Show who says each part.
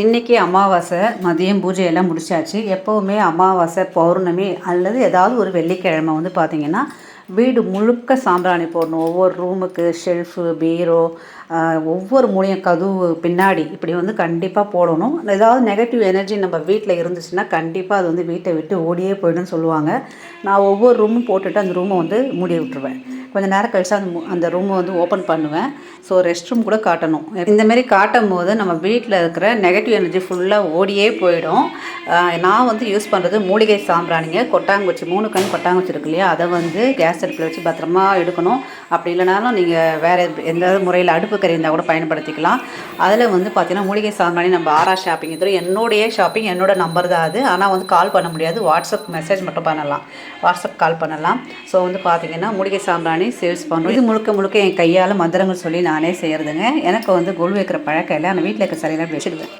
Speaker 1: இன்றைக்கி அமாவாசை மதியம் பூஜையெல்லாம் முடிச்சாச்சு. எப்போவுமே அமாவாசை பௌர்ணமி அல்லது ஏதாவது ஒரு வெள்ளிக்கிழமை வந்து பார்த்திங்கன்னா வீடு முழுக்க சாம்பிராணி போடணும். ஒவ்வொரு ரூமுக்கு ஷெல்ஃபு பீரோ ஒவ்வொரு மூலையும் கதவு பின்னாடி இப்படி வந்து கண்டிப்பாக போடணும். ஏதாவது நெகட்டிவ் எனர்ஜி நம்ம வீட்டில் இருந்துச்சுன்னா கண்டிப்பாக அது வந்து வீட்டை விட்டு ஓடியே போய்டுன்னு சொல்லுவாங்க. நான் ஒவ்வொரு ரூமும் போட்டுட்டு அந்த ரூமை வந்து மூடி விட்டுருவேன். கொஞ்சம் நேரம் கழிச்சு அந்த அந்த ரூமை வந்து ஓப்பன் பண்ணுவேன். ஸோ ரெஸ்ட் ரூம் கூட காட்டணும். இந்தமாரி காட்டும் போது நம்ம வீட்டில் இருக்கிற நெகட்டிவ் எனர்ஜி ஃபுல்லாக ஓடியே போயிடும். நான் வந்து யூஸ் பண்ணுறது மூலிகை சாம்பிராணிங்க. கொட்டாங்குச்சி மூணு கண் கொட்டாங்குச்சி இருக்கு இல்லையா? அதை வந்து கேஸ் அடுப்பில் வச்சு பத்திரமா எடுக்கணும். அப்படி இல்லைனாலும் நீங்கள் வேறு எந்த முறையில் அடுப்பு கறி இருந்தால் கூட பயன்படுத்திக்கலாம். அதில் வந்து பார்த்தீங்கன்னா மூலிகை சாம்பிராணி நம்ம ஆரா ஷாப்பிங் இதில் என்னுடைய ஷாப்பிங் என்னோட நம்பர் தான் அது. ஆனால் வந்து கால் பண்ண முடியாது. வாட்ஸ்அப் மெசேஜ் மட்டும் பண்ணலாம். வாட்ஸ்அப் கால் பண்ணலாம். ஸோ வந்து பார்த்தீங்கன்னா மூலிகை சாம்பிராணி சேல்ஸ் பண்ணுறோம் இது முழுக்க முழுக்க என் கையால் மந்திரங்கள் சொல்லி நானே செய்கிறதுங்க எனக்கு வந்து கொல் வைக்கிற பழக்கம் இல்லை. ஆனால் வீட்டில் இருக்க சரியாக வச்சுடுவேன்.